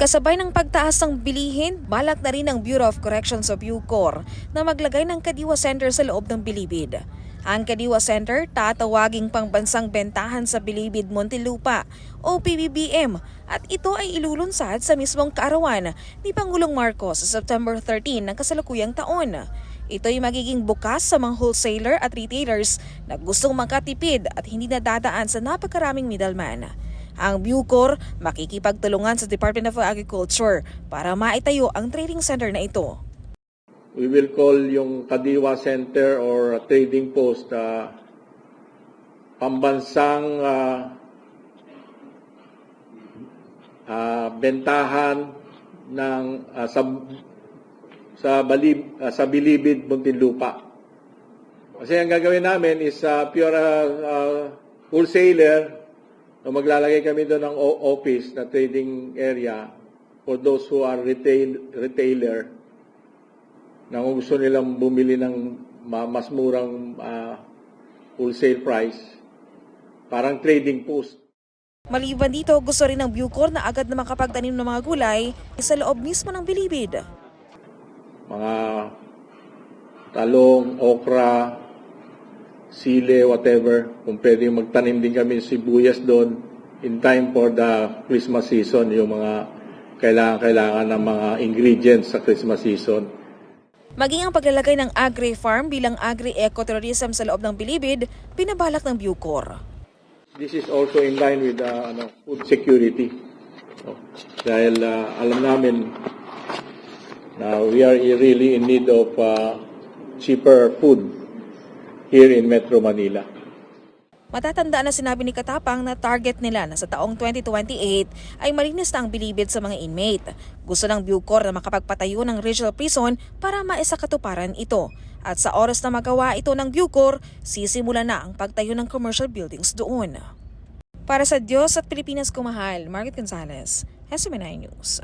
Kasabay ng pagtaas ng bilihin, balak na rin ng Bureau of Corrections of Bucor na maglagay ng Kadiwa Center sa loob ng Bilibid. Ang Kadiwa Center tatawaging pangbansang bentahan sa Bilibid, Montelupa o PBBM at ito ay ilulunsad sa mismong kaarawan ni Pangulong Marcos sa September 13 ng kasalukuyang taon. Ito ay magiging bukas sa mga wholesaler at retailers na gustong makatipid at hindi nadadaan sa napakaraming middleman. Ang Bucor makikipagtulungan sa Department of Agriculture para maitayo ang trading center na ito. We will call yung Kadiwa Center or trading post uh, pambansang uh, uh, bentahan ng uh, sa sa Balib, uh, sa Bilibid, Muntinlupa. Kasi ang gagawin namin is uh, pure uh, uh, wholesaler na maglalagay kami doon ng office na trading area for those who are retail retailer na kung gusto nilang bumili ng ma- mas murang ah, wholesale price, parang trading post. Maliban dito, gusto rin ng Bucor na agad na makapagtanim ng mga gulay sa loob mismo ng Bilibid. Mga talong, okra, sile, whatever. Kung pwede magtanim din kami ng sibuyas doon in time for the Christmas season, yung mga kailangan-kailangan ng mga ingredients sa Christmas season. Maging ang paglalagay ng agri-farm bilang agri-ecotourism sa loob ng Bilibid, pinabalak ng Bucor. This is also in line with uh, ano, food security. No? Dahil uh, alam namin na we are really in need of uh, cheaper food here in Metro Manila. Matatandaan na sinabi ni Katapang na target nila na sa taong 2028 ay malinis na ang bilibid sa mga inmate. Gusto ng Bucor na makapagpatayo ng regional prison para maisakatuparan ito. At sa oras na magawa ito ng Bucor, sisimula na ang pagtayo ng commercial buildings doon. Para sa Diyos at Pilipinas kumahal, Margaret Gonzalez, SMNI News.